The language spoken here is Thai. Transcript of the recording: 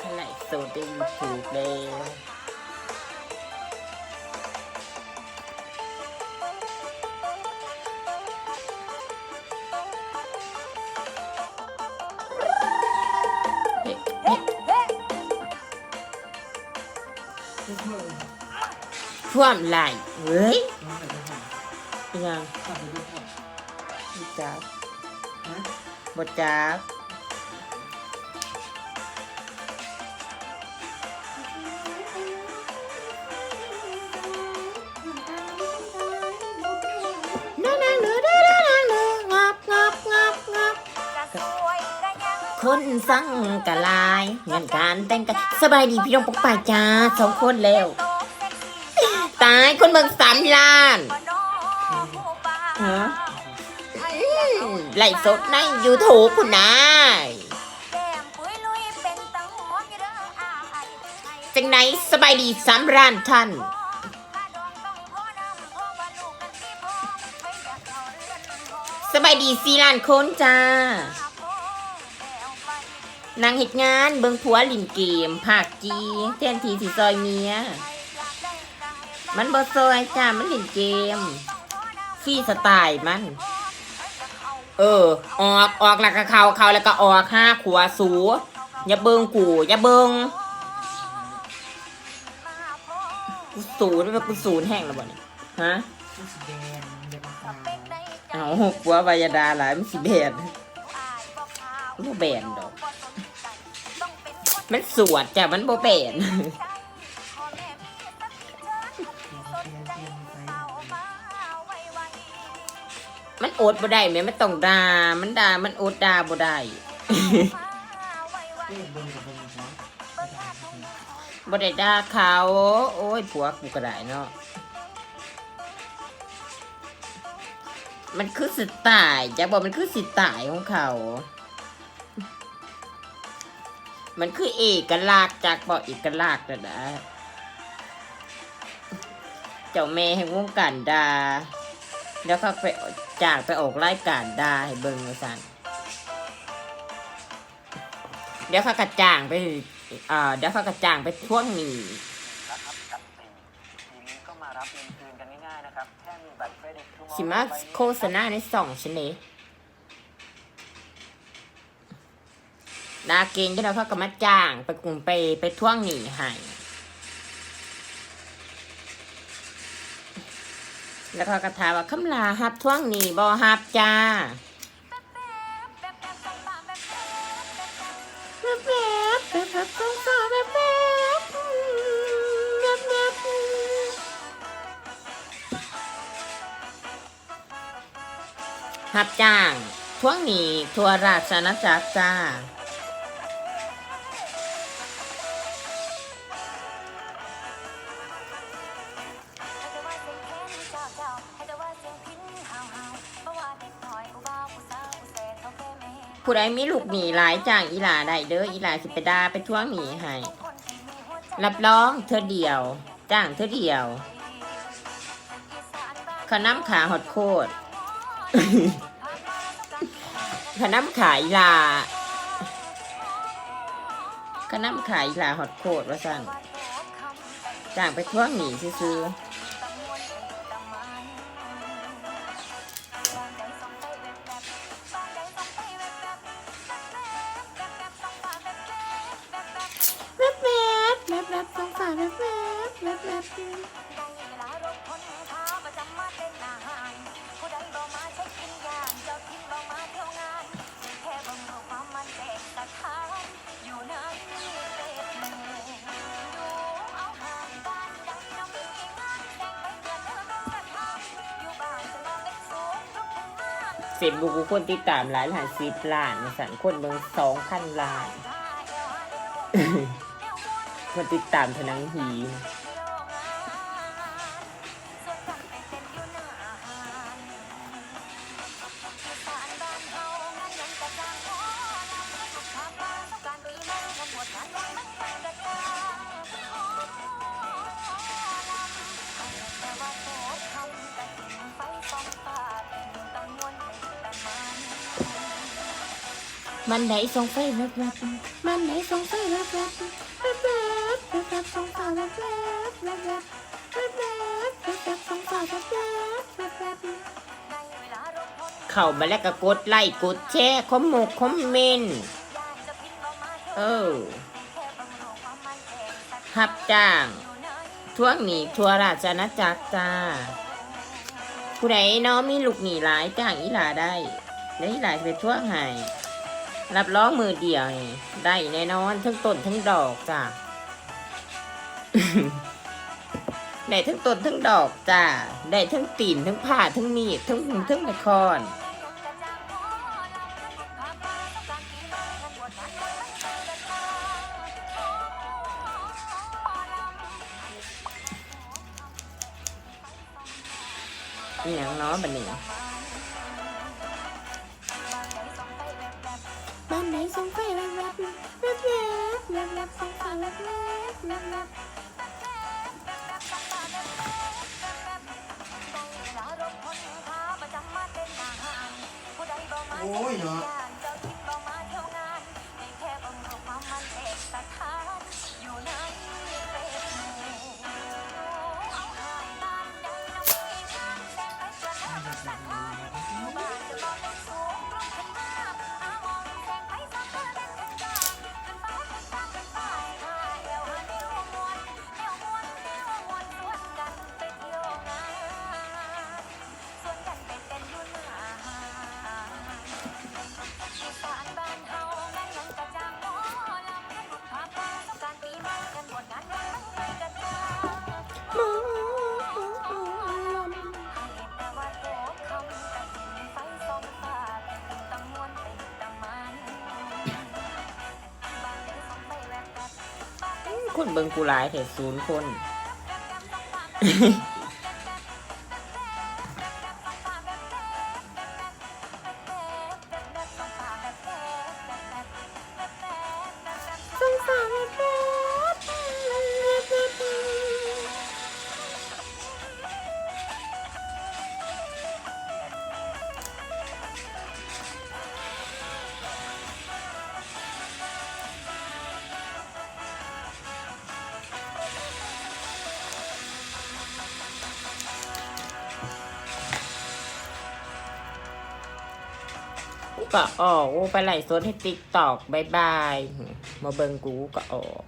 ขลายโซดในยูทูบแล้วเฮ้เฮ้ท่วมไหลเฮ้ยเป็นยังบจักบจัก คนสั่งกะลายงานการแต่งกันสบายดีพี่น้องปกป่ายจ้าสองคนแล้ว ตายคนเมืองสามล้านฮะอืมไล่สดในยูทูบคุณนายจังไหนสบายดีสามล้านท่านสบายดีสี่ล้านคนจ้า นางเหตุงานเบิงผัวหลินเกมภาคจีแทนทีสิซอยเมีย มันบ่ซอยจ้ามันหลินเกมฟรีสไตล์มัน เออ ออกออกแล้วก็เขาเขาแล้วก็ออกห้าขวสูอย่าเบิงกูอย่าเบิงกูศูนย์แบบกูศูนย์แห้งแล้วบ่เนี่ยฮะเอาปัววายาดาหลายมันสิแบนมันแบนดอก มันสวดจ้ะมันโบ่แบนมันอดบ่ได้แม่มันต้องด่ามันด่ามันอดด่าบ่ได้บ่ได้ด่าเขาโอ้ยผัวกูก็ได้เนาะมันคือสไตล์จะบอกมันคือสไตล์ของเขา มันคือเอกลักษณ์จากบอกเอกลักษณ์นะนะเจ้าแม่แห่งวงการดา แล้วเขาไปจากไปออกรายการดาให้เบิ่งมาสั่นเดี๋ยวเขากระจ่างไปอ่าเดี๋ยวเขากระจ่างไปท่วงหนีนะครับกับสี่ทีนี้ก็มารับเงินคืนกันง่ายๆนะครับแค่มีบัตรเครดิต Tomorrow สิมาโฆษณาในสองชนิด ดาเกณฑ์ที่เราเขาก็มาจ้าง ไปกลุ่มไปไปท่วงหนีให้แล้วเขาก็ถามว่าคำลาฮับท่วงหนีบอฮับจ้าฮับจ้างท่วงหนีทัวราชอาณาจักรจ้า ผู้ใดมีลูกหนีหลายจ้างอีหลาได้เด้ออีหลาสิไปดาไปท่วงหนีให้รับรองเธอเดียว จ้างเธอเดียวขน้ำขาหดโคตรขน้ำขายลาขน้ำขายลาหดโคตรว่าสั่นจ้างไปท่วงหนีซื้อ เฟซบุ๊กกูคนติดตามหลายหลายสิบล้านสั่นคนเมืองสองพันล้าน คนติดตามเทานังหี มันไหนส่องไฟแวบแวบมันไหนส่งไฟแวบแวบแวบแวบแวบแวบส่องฟาแวบแวบแวบแวบแวบแวบส่องฟาแวบแวบแวบเข้ามาแล้วก็กดไลค์กดแชร์คอมมกคอมเมนต์เออหับจ้างทั่วหนีทั่วราชนาจักรจ้าผู้ใดเนาะมีลูกหนีหลายจ้างอีหลาได้ แล้อีหลาจะไปทั่วหาย รับร้องมือเดียวนี่ได้แน่นอนทั้งต้นทั้งดอกจ้าได้ทั้งต้นทั้งดอกจ้าได้ทั้งตีนทั้งผ้าทั้งมีดทั้งหุงทั้งละครอย่างน้อบันนี้ บ้านไหนส่งไฟแวบแวบแวบแวบแวบแวบส่งไฟแวบแวบแวบแวบโอ้ยเนาะ คนเบิงกูหลายแต่ศูนย์คน ก็ออกกูไปไลฟ์สดให้ติ๊กตอกบายบายมาเบิงกูก็ออก